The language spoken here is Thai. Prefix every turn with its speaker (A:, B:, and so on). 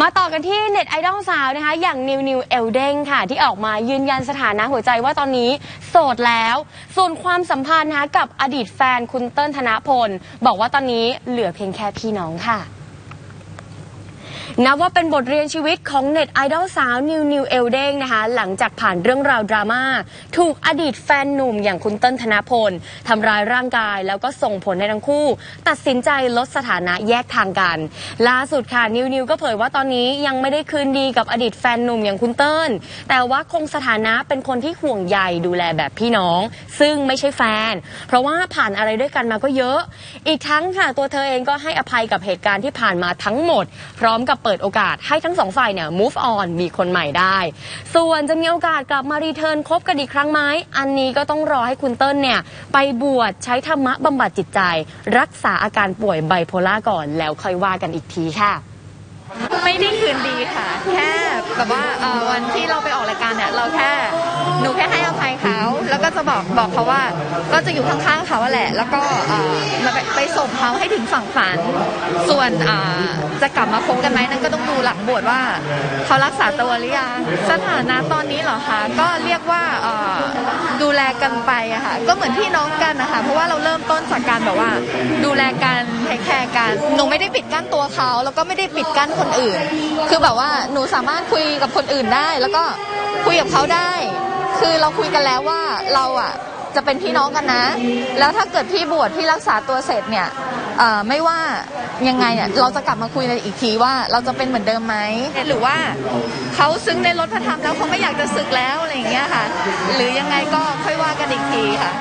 A: มาต่อกันที่เน็ตไอดอลสาวนะคะ อย่างนิวนิวเอลเด้งค่ะ ที่ออกมายืนยันสถานะหัวใจว่าตอนนี้โสดแล้ว ส่วนความสัมพันธ์นะคะกับอดีตแฟนคุณเติ้ลธนพล บอกว่าตอนนี้เหลือเพียงแค่พี่น้องค่ะ นับว่าเป็นบทเรียนชีวิตของเน็ตไอดอลสาวนิวนิวเอลเด้งนะคะหลังจากผ่านเรื่องราวดราม่าถูกอดีตแฟนหนุ่มอย่างคุณเติ้ลธนพลทำร้ายร่างกาย แล้วก็ส่งผลให้ทั้งคู่ ตัดสินใจลดสถานะแยกทางกัน ล่าสุดค่ะนิวนิวก็เผยว่าตอนนี้ยังไม่ได้คืนดีกับอดีตแฟนหนุ่มอย่างคุณเติ้ลแต่ว่าคงสถานะเป็นคนที่ห่วงใยดูแลแบบพี่น้อง ซึ่งไม่ใช่แฟน เพราะว่าผ่านอะไรด้วยกันมาก็เยอะ อีกทั้งค่ะตัวเธอเองก็ให้อภัยกับเหตุการณ์ที่ผ่านมาทั้งหมด พร้อมกับปิดโอกาสให้ทั้งสองฝ่ายเนี่ย move on มีคนใหม่ได้ ส่วนจะมีโอกาสกลับมารีเทิร์นคบกันอีกครั้งไหมอันนี้ก็ต้องรอให้คุณเติ้ลเนี่ย ไปบวชใช้ธรรมะบำบัดจิตใจ รักษาอาการป่วยไบโพล่าก่อนแล้วค่อยว่ากันอีกทีค่ะ
B: ไม่ได้คืนดีค่ะ แค่แบบว่าวันที่เราไปออกรายการเนี่ยเราแค่ หนูแค่ให้อภัยเขาแล้วก็จะบอกบอกเขาว่าก็จะอยู่ข้างๆเขาแหละ แล้วก็มาไปไปส่งเขาให้ถึงฝั่งฝัน ส่วนจะกลับมาคบกันไหมนั่นก็ต้องดูหลังบวชว่าเขารักษาตัวหรือยังสถานะตอนนี้เหรอคะก็เรียกว่าดูแลกันไปอะค่ะก็เหมือนพี่น้องกันนะคะเพราะว่าเราเริ่มต้นจากการแบบว่า ดูแลกันเทคแคร์กันหนูไม่ได้ปิดกั้นตัวเขาแล้วก็ไม่ได้ปิดกั้นคนอื่น คือแบบว่าหนูสามารถคุยกับคนอื่นได้ แล้วก็คุยกับเขาได้ คือเราคุยกันแล้วว่าเราอะจะเป็นพี่น้องกันนะ แล้วถ้าเกิดพี่บวชพี่รักษาตัวเสร็จเนี่ยเออไม่ว่ายังไงเนี่ยเราจะกลับมาคุยกันอีกทีว่าเราจะเป็นเหมือนเดิมไหมหรือว่าเขาซึ้งในรถพระธรรมแล้วเขาไม่อยากจะศึกแล้วอะไรอย่างเงี้ยค่ะ หรือยังไงก็ค่อยว่ากันอีกทีค่ะ